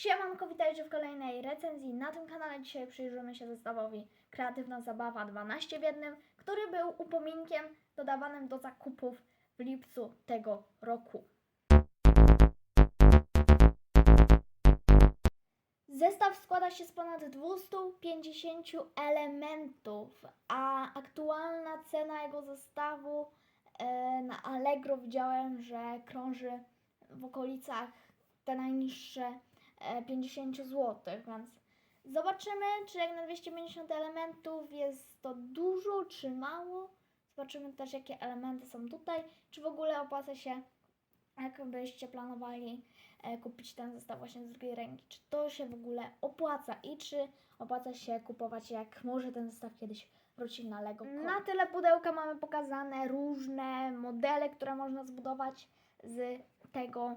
Siemanko, witajcie w kolejnej recenzji. Na tym kanale dzisiaj przyjrzymy się zestawowi Kreatywna Zabawa 12 w jednym, który był upominkiem dodawanym do zakupów w lipcu tego roku. Zestaw składa się z ponad 250 elementów, a aktualna cena jego zestawu e, na Allegro widziałem, że krąży w okolicach te najniższe 50 zł, więc zobaczymy, czy jak na 250 elementów jest to dużo, czy mało. Zobaczymy też, jakie elementy są tutaj, czy w ogóle opłaca się, jakbyście planowali e, kupić ten zestaw właśnie z drugiej ręki, czy to się w ogóle opłaca i czy opłaca się kupować, jak może ten zestaw kiedyś wróci na Lego. Na tyle pudełka mamy pokazane różne modele, które można zbudować z tego e,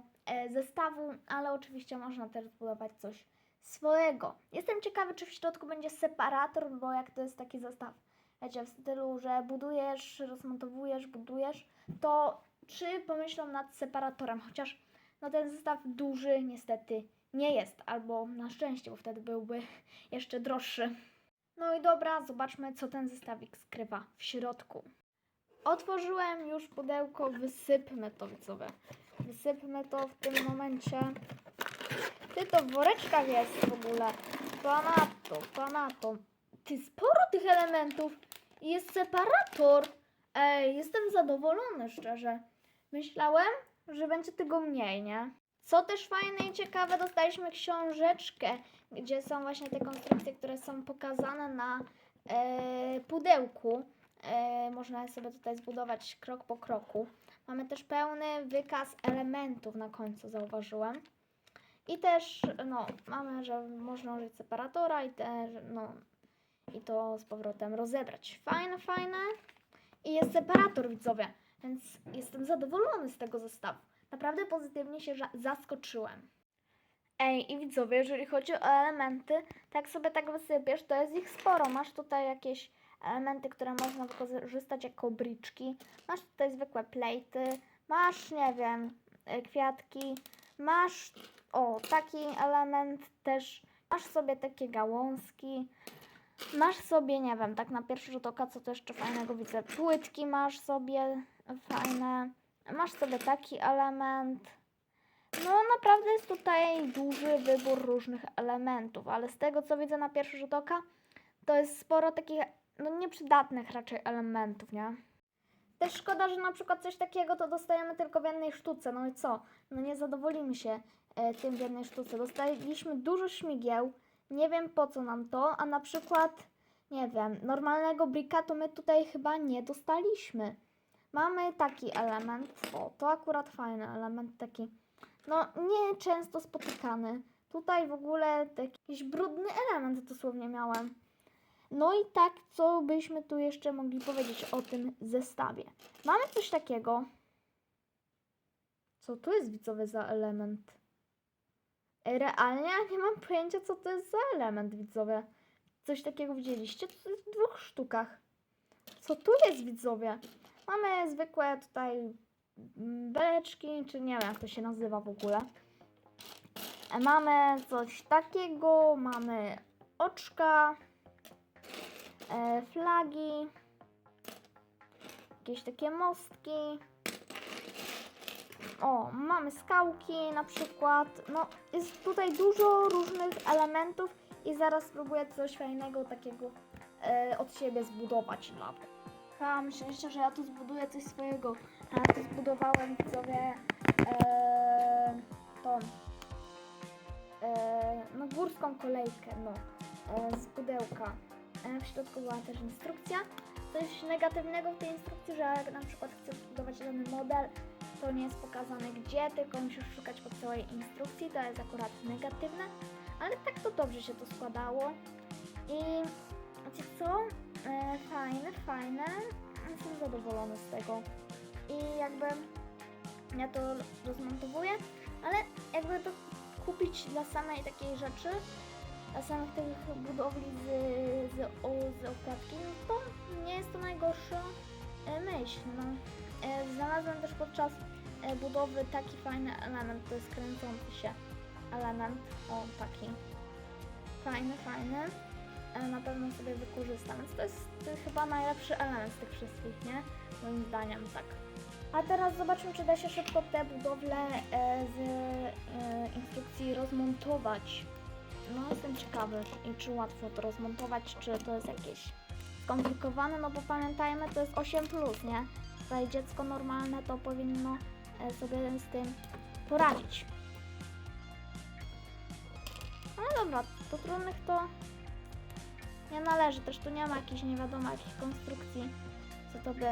zestawu, ale oczywiście można też zbudować coś swojego. Jestem ciekawy, czy w środku będzie separator, bo jak to jest taki zestaw, wiecie, w stylu, że budujesz, rozmontowujesz, budujesz, to czy pomyślą nad separatorem, chociaż no ten zestaw duży niestety nie jest, albo na szczęście, bo wtedy byłby jeszcze droższy. No i dobra, zobaczmy, co ten zestawik skrywa w środku. Otworzyłem już pudełko, wysypmy to. Wysypmy to w tym momencie. Ty to w woreczkach jest w ogóle. Panato, panato. Ty sporo tych elementów. I jest separator. Ej, jestem zadowolony szczerze. Myślałem, że będzie tego mniej, nie? Co też fajne i ciekawe, dostaliśmy książeczkę, gdzie są właśnie te konstrukcje, które są pokazane na e, pudełku. E, można sobie tutaj zbudować krok po kroku. Mamy też pełny wykaz elementów na końcu, zauważyłem. I też, no, mamy, że można użyć separatora i też, no, i to z powrotem rozebrać. Fajne, fajne. I jest separator, widzowie, więc jestem zadowolony z tego zestawu. Naprawdę pozytywnie się zaskoczyłem. Ej, i widzowie, jeżeli chodzi o elementy, tak sobie tak wysypiesz, to jest ich sporo. Masz tutaj jakieś elementy, które można wykorzystać jako bryczki. Masz tutaj zwykłe plejty, masz, nie wiem, e, kwiatki, masz, o, taki element też, masz sobie takie gałązki, masz sobie, nie wiem, tak na pierwszy rzut oka, co to jeszcze fajnego widzę, płytki masz sobie fajne, masz sobie taki element, no naprawdę jest tutaj duży wybór różnych elementów, ale z tego co widzę na pierwszy rzut oka, to jest sporo takich no nieprzydatnych raczej elementów, nie? Też szkoda, że na przykład coś takiego to dostajemy tylko w jednej sztuce, no i co? No nie zadowolimy się e, tym w jednej sztuce. Dostaliśmy dużo śmigieł, nie wiem po co nam to, a na przykład, nie wiem, normalnego brika to my tutaj chyba nie dostaliśmy. Mamy taki element, o, to akurat fajny element, taki, no nie często spotykany. Tutaj w ogóle jakiś brudny element dosłownie miałem. No i tak, co byśmy tu jeszcze mogli powiedzieć o tym zestawie? Mamy coś takiego. Co to jest widzowie za element? Realnie ja nie mam pojęcia, co to jest za element widzowie. Coś takiego widzieliście? To jest w dwóch sztukach. Co tu jest widzowie? Mamy zwykłe tutaj beleczki, czy nie wiem jak to się nazywa w ogóle. E, Mamy coś takiego, mamy oczka, e, flagi, jakieś takie mostki. O, mamy skałki na przykład. No, jest tutaj dużo różnych elementów i zaraz spróbuję coś fajnego takiego e, od siebie zbudować to. Ha, myśleliście, że ja tu zbuduję coś swojego. A ja tu zbudowałem widzowie e, tą e, no górską kolejkę, no, e, z pudełka. E, w środku była też instrukcja. Coś negatywnego w tej instrukcji, że jak na przykład chcesz zbudować dany model, to nie jest pokazane gdzie, tylko musisz szukać po całej instrukcji, to jest akurat negatywne, ale tak to dobrze się to składało. I wiecie co? E, fajne, fajne. Jestem zadowolona z tego. I jakby ja to rozmontowuję, ale jakby to kupić dla samej takiej rzeczy, dla samych tych budowli z, z, okładki, no to nie jest to najgorsza e, myśl. No. E, znalazłem też podczas e, budowy taki fajny element, to jest kręcący się element. O, taki. Fajny, fajny. Na pewno sobie wykorzystam. Więc to jest, chyba najlepszy element z tych wszystkich, nie? Moim zdaniem, tak. A teraz zobaczmy, czy da się szybko te budowle z instrukcji rozmontować. No, jestem ciekawy, czy łatwo to rozmontować, czy to jest jakieś skomplikowane, no bo pamiętajmy, to jest 8, nie? Tutaj dziecko normalne to powinno e, sobie z tym poradzić. No dobra, do trudnych to nie należy. Też tu nie ma jakichś nie wiadomo jakich konstrukcji, co to by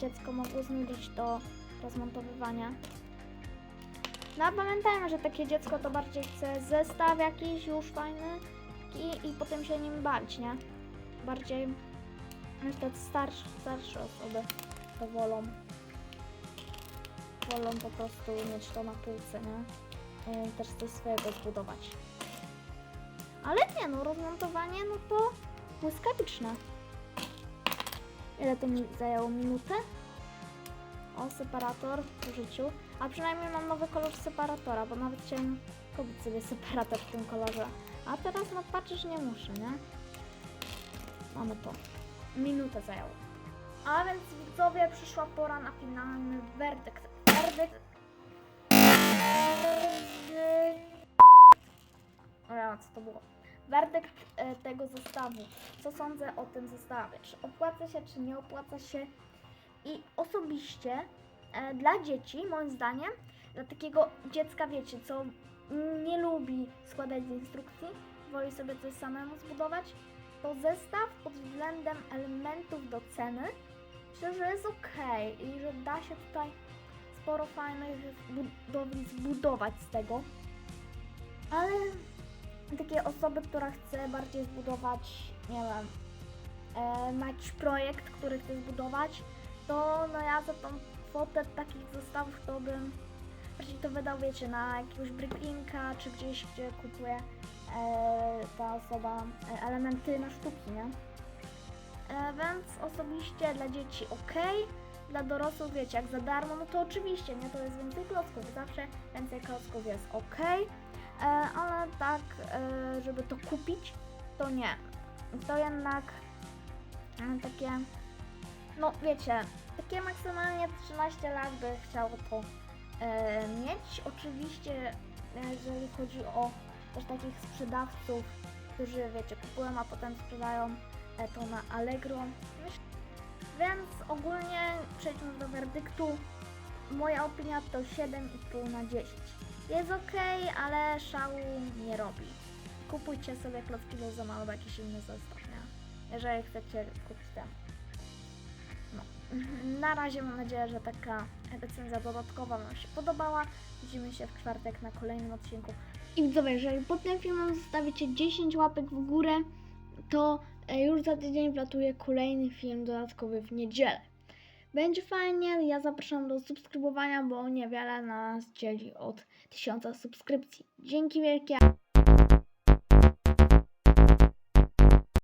dziecko mogło znudzić do rozmontowywania. No a pamiętajmy, że takie dziecko to bardziej chce zestaw jakiś już fajny i, i potem się nim bawić, nie? Bardziej myślę starsze, starsze osoby to wolą. Wolą po prostu mieć to na półce, nie? I też coś swojego zbudować. Ale nie no, rozmontowanie no to błyskawiczne. Ile to mi zajęło? Minutę? O, separator w użyciu. A przynajmniej mam nowy kolor separatora, bo nawet chciałem kupić sobie separator w tym kolorze. A teraz no patrzysz, nie muszę, nie? Mamy to. Minutę zajęło. A więc widzowie, przyszła pora na finalny werdykt. Werdykt... O co to było? Werdykt e, tego zestawu. Co sądzę o tym zestawie? Czy opłaca się, czy nie opłaca się? I osobiście e, dla dzieci, moim zdaniem, dla takiego dziecka, wiecie, co nie lubi składać z instrukcji, woli sobie coś samemu zbudować, to zestaw pod względem elementów do ceny myślę, że jest ok i że da się tutaj sporo fajnych budowli zbudować z tego. Ale takie osoby, która chce bardziej zbudować, nie wiem, e, projekt, który chce zbudować, to no ja za tą kwotę takich zestawów to bym bardziej to wydał, wiecie, na jakiegoś bricklinka, czy gdzieś, gdzie kupuje e, ta osoba e, elementy na sztuki, nie? E, więc osobiście dla dzieci ok, dla dorosłych wiecie, jak za darmo, no to oczywiście, nie, to jest więcej klocków, zawsze więcej klocków jest ok, e, ale tak, e, żeby to kupić, to nie. To jednak e, takie, no wiecie, takie maksymalnie 13 lat by chciało to e, mieć. Oczywiście, e, jeżeli chodzi o też takich sprzedawców, którzy wiecie, kupują, a potem sprzedają e, to na Allegro. Więc ogólnie przejdźmy do werdyktu. Moja opinia to 7,5 na 10. Jest ok, ale szału nie robi. Kupujcie sobie klocki Luzona albo jakiś inny zestaw? Jeżeli chcecie kupić ten. No. Na razie mam nadzieję, że taka recenzja dodatkowa Wam się podobała. Widzimy się w czwartek na kolejnym odcinku. I widzowie, jeżeli pod tym filmem zostawicie 10 łapek w górę, to e, już za tydzień wlatuje kolejny film dodatkowy w niedzielę. Będzie fajnie, ja zapraszam do subskrybowania, bo niewiele nas dzieli od 1000 subskrypcji. Dzięki wielkie.